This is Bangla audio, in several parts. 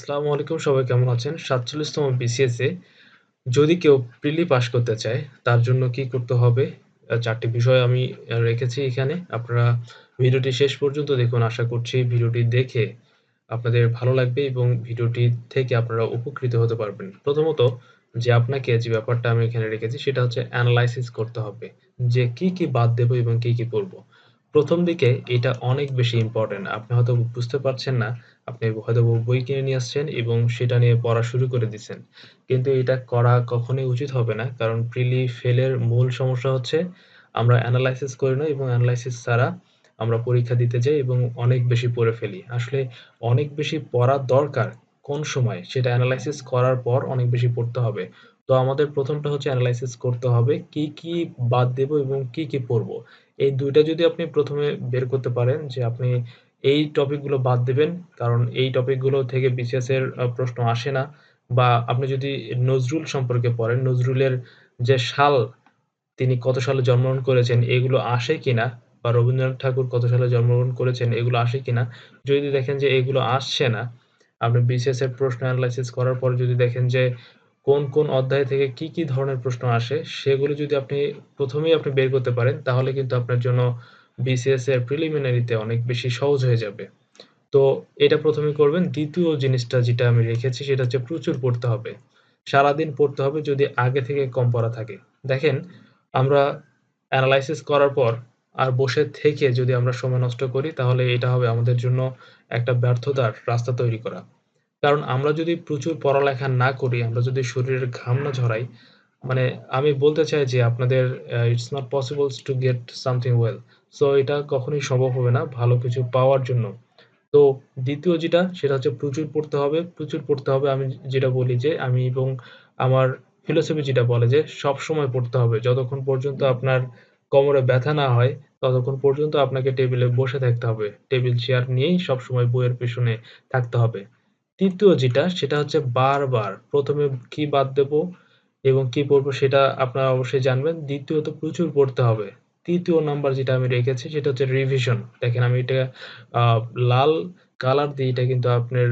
আসসালামু আলাইকুম সবাই কেমন আছেন? ৪৭তম বিসিএস যদি কেউ প্রিলি পাস করতে চায়, তার জন্য কি করতে হবে? আ ৪ টি বিষয় আমি রেখেছি এখানে। আপনারা ভিডিওটি শেষ পর্যন্ত দেখুন। আশা করছি ভিডিওটি দেখে আপনাদের ভালো লাগবে এবং ভিডিওটি থেকে আপনারা উপকৃত হতে পারবেন। প্রথমত যে আপনাকে যে ব্যাপারটা আমি এখানে রেখেছি সেটা হচ্ছে অ্যানালাইসিস করতে হবে। যে কি, কি বাদ দেব এবং কি, কি পড়ব। ১ম দিকে এটা অনেক বেশি ইম্পোর্টেন্ট। আপনি হয়তো বুঝতে পারছেন না। আপনি হয়তো বই কিনে নিয়ে আসছেন এবং সেটা নিয়ে পড়া শুরু করে দিছেন। কিন্তু এটা করা কখনোই উচিত হবে না। কারণ প্রিলি ফেলের মূল সমস্যা হচ্ছে আমরা অ্যানালাইসিস করি না এবং অ্যানালাইসিস ছাড়া আমরা পরীক্ষা দিতে যাই এবং অনেক বেশি পড়ে ফেলি। আসলে অনেক বেশি পড়া দরকার। কোন সময়? সেটা অ্যানালাইসিস করার পর অনেক বেশি পড়তে হবে। তো আমাদের প্রথমটা হচ্ছে অ্যানালাইসিস করতে হবে। কি, কি বাদ দেব এবং কি, কি পড়ব। এই দুইটা যদি আপনি প্রথমে বের করতে পারেন যে আপনি এই টপিকগুলো বাদ দিবেন। কারণ এই টপিকগুলো থেকে বিসিএস এর প্রশ্ন আসে না। বা আপনি যদি নজরুল সম্পর্কে পড়েন, নজরুলের যে সাল, তিনি কত সালে জন্মগ্রহণ করেছেন এগুলো আসে কিনা বা রবীন্দ্রনাথ ঠাকুর কত সালে জন্মগ্রহণ করেছেন এগুলো আসে কিনা? যদি দেখেন যে এগুলো আসছে না, আপনি বিসিএস এর প্রশ্ন অ্যানালাইসিস করার পর যদি দেখেন যে কোন, কোন অধ্যায় থেকে কি, কি ধরনের প্রশ্ন আসে সেগুলো যদি আপনি ১ম এই আপনি বের করতে পারেন তাহলে কিন্তু আপনার জন্য বিসিএস এর প্রিলিমিনারিতে অনেক বেশি সহজ হয়ে যাবে। তো এটা ১ম এ করবেন। ২য় জিনিসটা যেটা আমি রেখেছি সেটা হচ্ছে প্রচুর পড়তে হবে। সারাদিন পড়তে হবে যদি আগে থেকে কম পড়া থাকে। দেখেন আমরা অ্যানালাইসিস করার পর আর বসে থেকে যদি আমরা সময় নষ্ট করি তাহলে এটা হবে আমাদের জন্য একটা ব্যর্থতার রাস্তা তৈরি করা। কারণ আমরা যদি প্রচুর পড়ালেখা না করি, আমরা যদি শরীরের ঘাম না ঝরাই, মানে আমি বলতে চাই যে আপনাদের it's not possible to get something well. So এটা কখনোই সম্ভব হবে না ভালো কিছু পাওয়ার জন্য। তো ২য় যেটা সেটা হচ্ছে প্রচুর পড়তে হবে। প্রচুর পড়তে হবে আমি যেটা বলি যে আমি এবং আমার ফিলোসফি যেটা বলে যে সবসময় পড়তে হবে। যতক্ষণ পর্যন্ত আপনার কোমরে ব্যথা না হয় ততক্ষণ পর্যন্ত আপনাকে টেবিলে বসে থাকতে হবে। টেবিল চেয়ার নিয়েই সবসময় বইয়ের পেছনে থাকতে হবে। ৩য় যেটা, সেটা হচ্ছে বারবার প্রথমে কি বাদ দেব এবং কি পড়ব সেটা আপনারা অবশ্যই জানবেন। দ্বিতীয়ত প্রচুর পড়তে হবে। তৃতীয় নাম্বার যেটা আমি রেখেছি, সেটা হচ্ছে রিভিশন। দেখেন আমি এটা লাল কালার দিয়ে এটা কিন্তু আপনার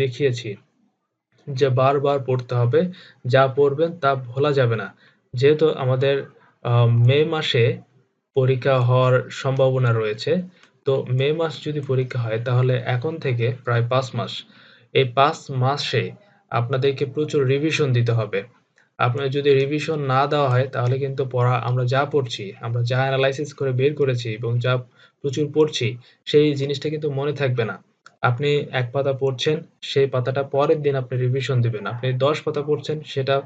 দেখিয়েছি। যে বারবার পড়তে হবে। যা পড়বেন তা ভোলা যাবে না। যেহেতু আমাদের মে মাসে পরীক্ষা হওয়ার সম্ভাবনা রয়েছে। তো মে মাস যদি পরীক্ষা হয়, তাহলে এখন থেকে প্রায় পাঁচ মাস। এই পাঁচ মাসে আপনাদেরকে প্রচুর রিভিশন দিতে হবে। আপনার যদি রিভিশন না দেওয়া হয় তাহলে কিন্তু পড়া আমরা যা পড়ছি, আমরা যা অ্যানালাইসিস করে বের করেছি এবং যা প্রচুর পড়ছি সেই জিনিসটা কিন্তু মনে থাকবে না। আপনি এক পাতা পড়ছেন, সেই পাতাটা পরের দিন আপনি রিভিশন দিবেন। আপনি ১০ পাতা পড়ছেন সেটা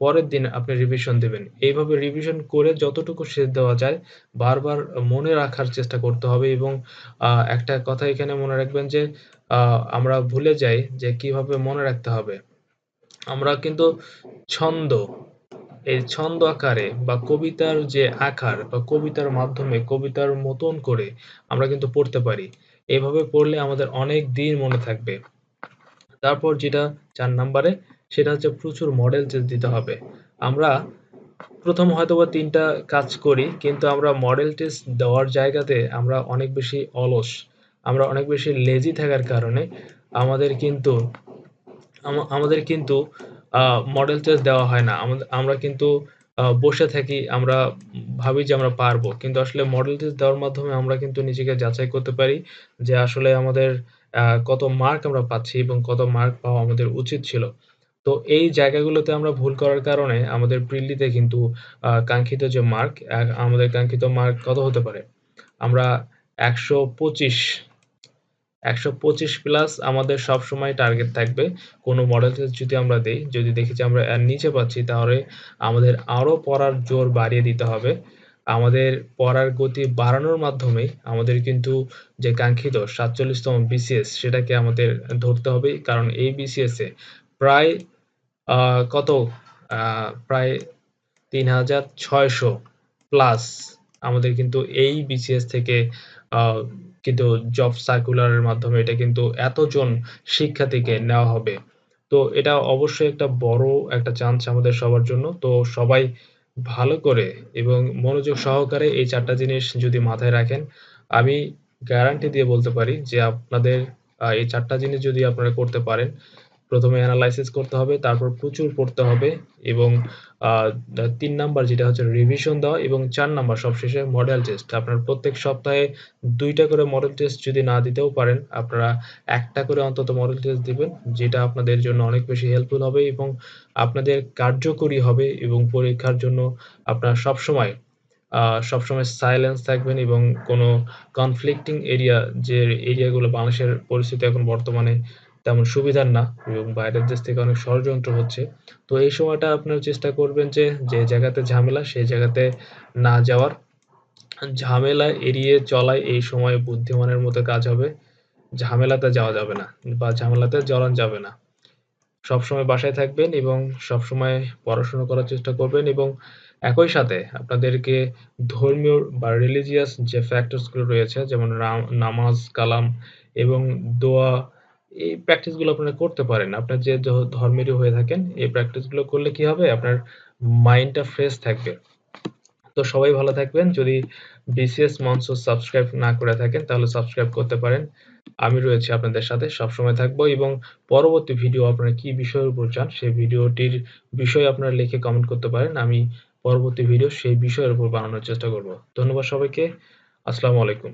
পরের দিন আপনি রিভিশন দিবেন। এইভাবে রিভিশন করে যতটুকু শেষ দেওয়া যায় বারবার মনে রাখার চেষ্টা করতে হবে এবং একটা কথা এখানে মনে রাখবেন যে আমরা ভুলে যাই যে কীভাবে মনে রাখতে হবে। আমরা কিন্তু ছন্দ, এই ছন্দ আকারে বা কবিতার যে আকার বা কবিতার মাধ্যমে কবিতার মতন করে আমরা কিন্তু পড়তে পারি। এভাবে পড়লে আমাদের অনেক দিন মনে থাকবে। তারপর যেটা ৪ নাম্বারে, সেটা হচ্ছে প্রচুর মডেল দিতে হবে। আমরা ১ম হয়তোবা ৩ টা কাজ করি, কিন্তু আমরা মডেল টেস্ট দেওয়ার জায়গাতে আমরা অনেক বেশি অলস। আমরা অনেক বেশি লেজি থাকার কারণে আমাদের কিন্তু আমাদের কিন্তু মডেল টেস্ট দেওয়া হয় না। আমরা কিন্তু বসে থাকি, আমরা ভাবি যে আমরা পারব। কিন্তু আসলে মডেল টেস্ট দেওয়ার মাধ্যমে আমরা কিন্তু নিজেকে যাচাই করতে পারি যে আসলে আমাদের কত মার্ক আমরা পাচ্ছি এবং কত মার্ক পাওয়া আমাদের উচিত ছিল। তো এই জায়গাগুলোতে আমরা ভুল করার কারণে আমাদের প্রিলিতে কিন্তু কাঙ্ক্ষিত যে মার্ক, আমাদের কাঙ্ক্ষিত মার্ক কত হতে পারে? আমরা ১২৫ ১২৫ প্লাস আমাদের সবসময় টার্গেট থাকবে। কোনো মডেল যদি আমরা দেই, যদি দেখি যে আমরা এর নিচে পাচ্ছি তাহলে আমাদের আরও পড়ার জোর বাড়িয়ে দিতে হবে। আমাদের পড়ার গতি বাড়ানোর মাধ্যমে আমাদের কিন্তু যে কাঙ্ক্ষিত ৪৭ তম বিসিএস সেটাকে আমাদের ধরতে হবে। কারণ এই বিসিএস এ প্রায় কত? প্রায় ৩৬০০ প্লাস আমাদের কিন্তু এই বিসিএস থেকে কিন্তু জব সার্কুলারের মাধ্যমে এটা কিন্তু এতজন শিক্ষার্থীকে নেওয়া হবে। তো এটা অবশ্যই একটা বড় একটা চান্স আমাদের সবার জন্য। তো সবাই ভালো করে এবং মনোযোগ সহকারে এই চারটা জিনিস যদি মাথায় রাখেন, আমি গ্যারান্টি দিয়ে বলতে পারি যে আপনাদের এই চারটা জিনিস যদি আপনারা করতে পারেন, প্রথমে অ্যানালাইসিস করতে হবে, তারপর প্রচুর পড়তে হবে এবং তিন নাম্বার যেটা হচ্ছে রিভিশন দেওয়া এবং চার নাম্বার সবশেষে মডেল টেস্ট আপনার প্রত্যেক সপ্তাহে দুইটা করে মডেল টেস্ট যদি না দিতেও পারেন, আপনারা একটা করে অন্তত মডেল টেস্ট দিবেন, যেটা আপনাদের জন্য অনেক বেশি হেল্পফুল হবে এবং আপনাদের কার্যকরী হবে এবং পরীক্ষার জন্য আপনারা সবসময় সবসময় সাইলেন্স থাকবেন এবং কোনো কনফ্লিক্টিং এরিয়া যে এরিয়াগুলো বাংলাদেশের পরিস্থিতি এখন বর্তমানে তেমন সুবিধার না এবং বাইরের দেশ থেকে অনেক ষড়যন্ত্র হচ্ছে। তো এই সময়টা আপনার চেষ্টা করবেন যে যে জায়গাতে ঝামেলা, সেই জায়গাতে না যাওয়ার। ঝামেলা এড়িয়ে চলাই এই সময় বুদ্ধিমানের মতো কাজ হবে। ঝামেলাতে যাওয়া যাবে না বা ঝামেলাতে জড়ান যাবে না। সবসময় বাসায় থাকবেন এবং সবসময় পড়াশোনা করার চেষ্টা করবেন এবং একই সাথে আপনাদেরকে ধর্মীয় বা রিলিজিয়াস যে ফ্যাক্টরসগুলো রয়েছে, যেমন নামাজ, কালাম এবং দোয়া এই প্র্যাকটিসগুলো আপনারা করতে পারেন। আপনার যে ধর্মেরই হয়ে থাকেন, এই প্র্যাকটিসগুলো করলে কি হবে? আপনার মাইন্ডটা ফ্রেশ থাকবে। তো সবাই ভালো থাকবেন। যদি বিসিএস মঞ্চ সাবস্ক্রাইব না করে থাকেন, তাহলে সাবস্ক্রাইব করতে পারেন। আমি রয়েছি আপনাদের সাথে। সবসময় থাকব এবং পরবর্তী ভিডিও আপনারা কি বিষয়ের উপর চান, সেই ভিডিওটির বিষয়ে আপনারা লিখে কমেন্ট করতে পারেন। আমি পরবর্তী ভিডিও সেই বিষয়ের উপর বানানোর চেষ্টা করব। ধন্যবাদ সবাইকে। আসসালামু আলাইকুম।